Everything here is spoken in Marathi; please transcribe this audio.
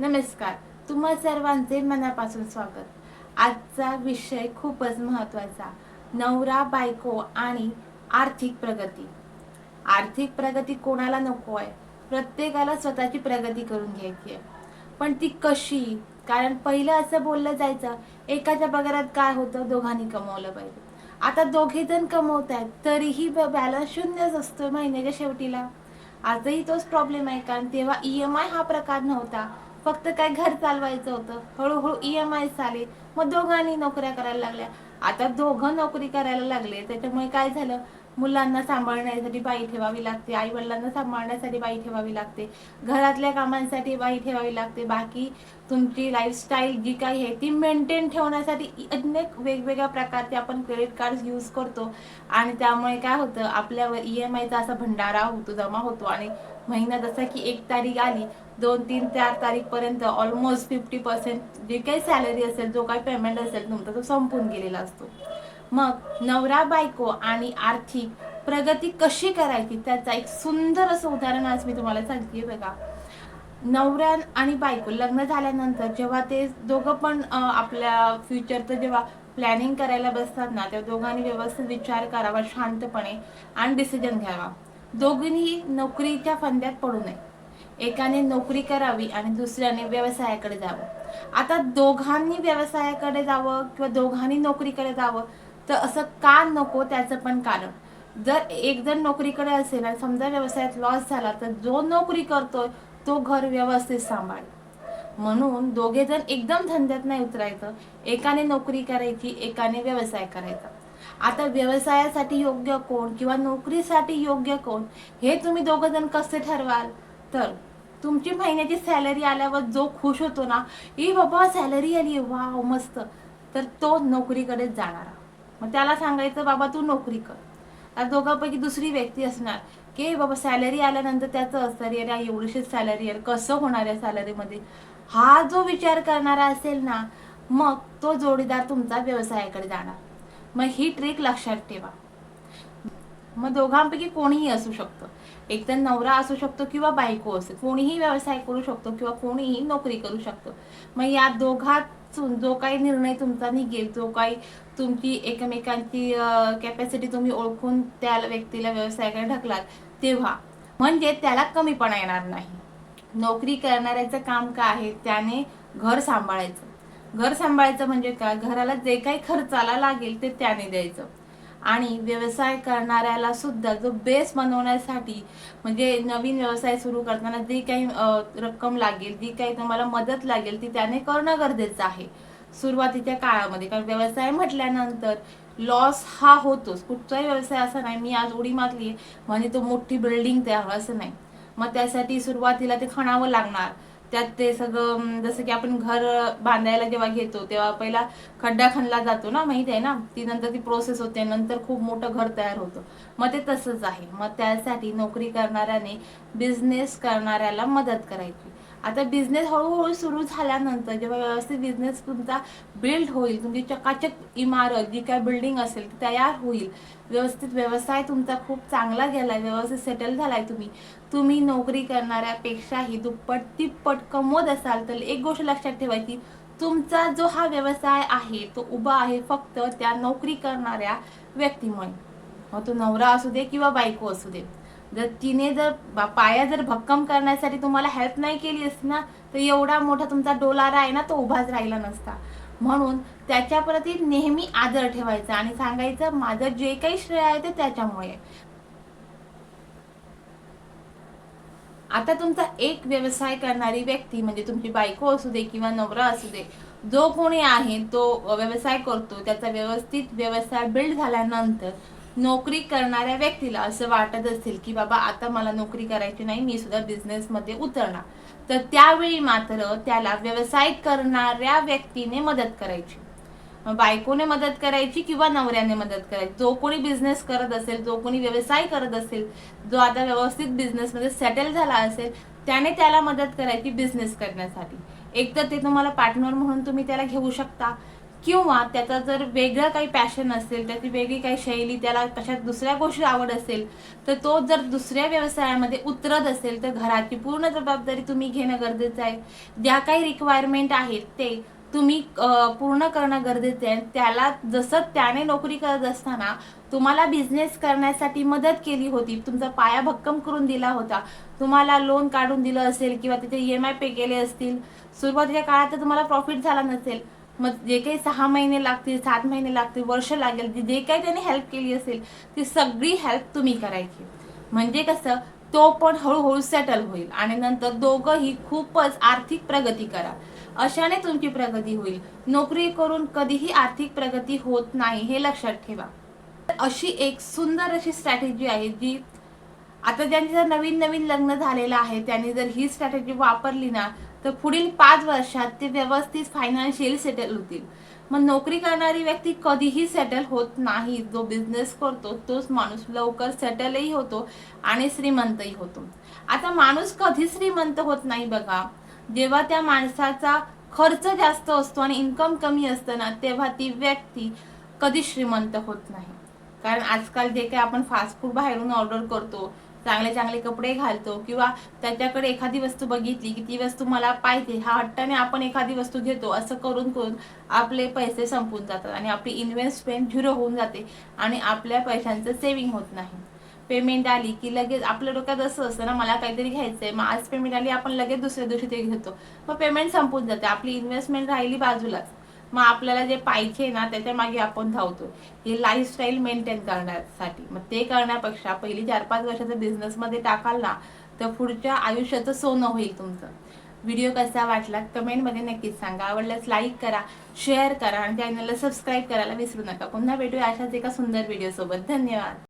नमस्कार. तुम्हा सर्वांचे मनापासून स्वागत. आजचा विषय खूपच महत्त्वाचा नवरा बायको आणि आर्थिक प्रगती. आर्थिक प्रगती कोणाला नको आहे? प्रत्येकाला स्वतःची प्रगती करून घ्यायची आहे. पण ती कशी? कारण पहिलं असं बोललं जायचं एकाच्या पगारात काय होतं दोघांनी कमवलं पाहिजे. आता दोघे जण कमवत आहेत तरीही बॅलन्स शून्यच असतो महिन्याच्या शेवटीला. आजही तोच प्रॉब्लेम आहे कारण तेव्हा ई एम आय हा प्रकार नव्हता. फक्त काय घर चालवायचं होतं. हळूहळू ई एम आय आले मग दोघांनी नोकऱ्या करायला लागल्या. आता दोघं नोकरी करायला लागले. त्याच्यामुळे काय झालं? मुलांना सांभाळण्यासाठी बाई ठेवावी लागते आई वडिलांना सांभाळण्यासाठी बाई ठेवावी लागते घरातल्या कामांसाठी बाई ठेवावी लागते. बाकी तुमची लाईफस्टाईल जी काही आहे ती मेंटेन ठेवण्यासाठी अनेक वेगवेगळ्या प्रकारचे आपण क्रेडिट कार्ड यूज करतो. आणि त्यामुळे काय होतं आपल्यावर ई एम आयचा असा भंडारा होतो जमा होतो. आणि महिना जसा की एक तारीख आली दोन तीन चार तारीख पर्यंत ऑलमोस्ट फिफ्टी पर्सेंट जे काही सॅलरी असेल जो काही पेमेंट असेल तुमचा तो संपून गेलेला असतो. मग नवरा बायको आणि आर्थिक प्रगती कशी करायची त्याचा एक सुंदर असं उदाहरण आज मी तुम्हाला सांगते बघा. नवरा आणि बायको लग्न झाल्यानंतर जेव्हा ते दोघं पण आपल्या फ्युचरचं जेव्हा प्लॅनिंग करायला बसतात ना तेव्हा दोघांनी व्यवस्थित विचार करावा शांतपणे आणि डिसिजन घ्यावा. दोघींनी नोकरीच्या फंद्यात पडू नये. एकाने नोकरी करावी आणि दुसऱ्याने व्यवसायाकडे जावं. आता दोघांनी व्यवसायाकडे जावं किंवा दोघांनी नोकरीकडे जावं तर असं का नको त्याचं पण कारण. जर एक जण नोकरीकडे असेल आणि समजा व्यवसायात लॉस झाला तर जो नोकरी करतोय तो घर व्यवस्थित सांभाळ. म्हणून दोघे जण एकदम धंद्यात नाही उतरायचं. एकाने नोकरी करायची एकाने व्यवसाय करायचा. आता व्यवसायासाठी योग्य कोण किंवा नोकरीसाठी योग्य कोण हे तुम्ही दोघं जण कसे ठरवाल? तर तुमची महिन्याची सॅलरी आल्यावर जो खुश होतो ना ए बाबा सॅलरी आली वा मस्त. तर तो नोकरीकडेच जाणारा. मग त्याला सांगायचं बाबा तू नोकरी कर. आता दोघांपैकी दुसरी व्यक्ती असणार की बाबा सॅलरी आल्यानंतर त्याचं असतं अरे अरे एवढीशीच सॅलरी आहे कसं होणार आहे सॅलरीमध्ये हा जो विचार करणारा असेल ना मग तो जोडीदार तुमचा व्यवसायाकडे जाणार. मग ही ट्रिक लक्षात ठेवा. मग दोघांपैकी कोणीही असू शकतं. एक तर नवरा असू शकतो किंवा बायको असेल कोणीही व्यवसाय करू शकतो किंवा कोणीही नोकरी करू शकतो. मग या दोघात जो काही निर्णय तुमचा निघेल जो काही तुमची एकमेकांची कॅपॅसिटी तुम्ही ओळखून त्या व्यक्तीला व्यवसायाकडे ढकलात तेव्हा. म्हणजे त्याला कमीपणा येणार नाही. नोकरी करणाऱ्याचं काम काय आहे त्याने घर सांभाळायचं. घर सांभाळायचं म्हणजे काय? घराला जे काही खर्चाला लागेल ते त्याने द्यायचं. आणि व्यवसाय करणाऱ्याला सुद्धा जो बेस बनवण्यासाठी म्हणजे नवीन व्यवसाय सुरू करताना जी काही रक्कम लागेल जी काही तुम्हाला मदत लागेल ती त्याने करणं गरजेचं आहे. सुरुवातीच्या काळामध्ये कारण व्यवसाय म्हटल्यानंतर लॉस हा होतोच. कुठचाही व्यवसाय असा नाही मी आज उडी मारली म्हणजे तो मोठी बिल्डिंग तयार असं नाही. मग त्यासाठी सुरुवातीला ते खणावं लागणार. त्यात ते सगळं जसं की आपण घर बांधायला जेव्हा घेतो तेव्हा पहिला खड्डा खणला जातो ना माहिती आहे ना? ती नंतर ती प्रोसेस होते नंतर खूप मोठं घर तयार होतं. मग ते तसंच आहे. मग त्यासाठी नोकरी करणाऱ्याने बिझनेस करणाऱ्याला मदत करायची. आता बिझनेस हळूहळू सुरू झाल्यानंतर जेव्हा व्यवस्थित बिझनेस तुमचा बिल्ड होईल तुमची चकाचक इमारत जी काय बिल्डिंग असेल ती तयार होईल. व्यवस्थित व्यवसाय तुमचा खूप चांगला गेला व्यवस्थित सेटल झालाय तुम्ही. तुम्ही नोकरी करणाऱ्यापेक्षाही दुप्पट तिप्पट कमवत असाल तर एक गोष्ट लक्षात ठेवायची तुमचा जो हा व्यवसाय आहे तो उभा आहे फक्त त्या नोकरी करणाऱ्या व्यक्तीमुळे. मग तो नवरा असू दे किंवा बायको असू दे. जर तिने जर पाया जर भक्कम करण्यासाठी तुम्हाला हेल्प नाही केली असती ना तर एवढा मोठा तुमचा डोलारा आहे ना तो उभाच राहिला नसता. म्हणून त्याच्याप्रती नेहमी आदर ठेवायचा आणि सांगायचं माझं जे काही श्रेय आहे ते त्याच्यामुळे. आता तुमचा एक व्यवसाय करणारी व्यक्ती म्हणजे तुमची बायको असू दे किंवा नवरा असू दे जो कोणी आहे तो व्यवसाय करतो. त्याचा व्यवस्थित व्यवसाय बिल्ड झाल्यानंतर नोकरी करणाऱ्या व्यक्तीला असं वाटत असेल की बाबा आता मला नोकरी करायची नाही मी सुद्धा बिझनेसमध्ये उतरणार. तर त्यावेळी मात्र त्याला व्यवसाय करणाऱ्या व्यक्तीने मदत करायची. बायकोने मदत करायची किंवा नवऱ्याने मदत करायची? जो कोणी बिझनेस करत असेल जो कोणी व्यवसाय करत असेल जो आता व्यवस्थित बिझनेसमध्ये सेटल झाला असेल त्याने त्याला मदत करायची बिझनेस करण्यासाठी. एक तर ते तुम्हाला पार्टनर म्हणून तुम्ही त्याला घेऊ शकता. किंवा त्याचा जर वेगळं काही पॅशन असेल त्याची वेगळी काही शैली त्याला कशात दुसऱ्या गोष्टी आवड असेल तर तो जर दुसऱ्या व्यवसायामध्ये उतरत असेल तर घराची पूर्ण जबाबदारी तुम्ही घेणं गरजेचं आहे. ज्या काही रिक्वायरमेंट आहेत ते तुम्ही पूर्ण करणं गरजेचं आहे. त्याला जसं त्याने नोकरी करत असताना तुम्हाला बिझनेस करण्यासाठी मदत केली होती तुमचा पाया भक्कम करून दिला होता तुम्हाला लोन काढून दिलं असेल किंवा तिथे ई एम आय पे केले असतील सुरुवातीच्या काळात तर तुम्हाला प्रॉफिट झाला नसेल मग जे काही सहा महिने लागतील सात महिने लागतील वर्ष लागेल जे काही त्याने हेल्प केली असेल ती सगळी हेल्प तुम्ही करायची. म्हणजे कसं तो पण हळूहळू सेटल होईल आणि नंतर दोघंही खूपच आर्थिक प्रगती करा. अशाने तुमची प्रगती होईल. नोकरी करून कधीही आर्थिक प्रगती होत नाही हे लक्षात ठेवा. अशी एक सुंदर अशी स्ट्रॅटेजी आहे जी आता ज्यांनी जर नवीन नवीन लग्न झालेलं आहे त्यांनी जर ही स्ट्रॅटेजी वापरली ना तर पुढील पाच वर्षात ते व्यवस्थित फायनान्शियल सेटल होतील. मग नोकरी करणारी व्यक्ती कधीही सेटल होत नाही. जो बिझनेस करतो तोच माणूस लवकर सेटलही होतो आणि श्रीमंतही होतो. आता माणूस कधी श्रीमंत होत नाही बघा. जेव्हा त्या माणसाचा खर्च जास्त असतो आणि इन्कम कमी असतं ना तेव्हा ती व्यक्ती कधी श्रीमंत होत नाही. कारण आजकाल जे काही आपण फास्ट फूड बाहेरून ऑर्डर करतो चांगले चांगले कपडे घालतो किंवा त्याच्याकडे एखादी वस्तू बघितली की ती वस्तू मला पाहिजे हा हट्टाने आपण एखादी वस्तू घेतो असं करून करून आपले पैसे संपून जातात आणि आपली इन्व्हेस्टमेंट झिरो होऊन जाते आणि आपल्या पैशांचं सेव्हिंग होत नाही. पेमेंट आली की लगेच आपल्या डोक्यात असं असतं ना मला काहीतरी घ्यायचंय मग आज पेमेंट आली आपण लगेच दुसऱ्या दिवशी ते घेतो. मग पेमेंट संपून जाते आपली इन्व्हेस्टमेंट राहिली बाजूलाच. मग आपल्याला जे पाहिजे ना त्याच्यामागे आपण धावतो हे लाईफस्टाईल मेंटेन करण्यासाठी. मग ते करण्यापेक्षा पहिली चार पाच वर्षाचं बिझनेसमध्ये टाकाल ना तर पुढच्या आयुष्याचं सोनं होईल तुमचं. व्हिडिओ कसा वाटला? कमेंटमध्ये नक्कीच सांगा. आवडल्यास लाईक करा शेअर करा आणि चॅनलला सबस्क्राईब करायला विसरू नका. पुन्हा भेटूया अशाच एका सुंदर व्हिडिओसोबत धन्यवाद.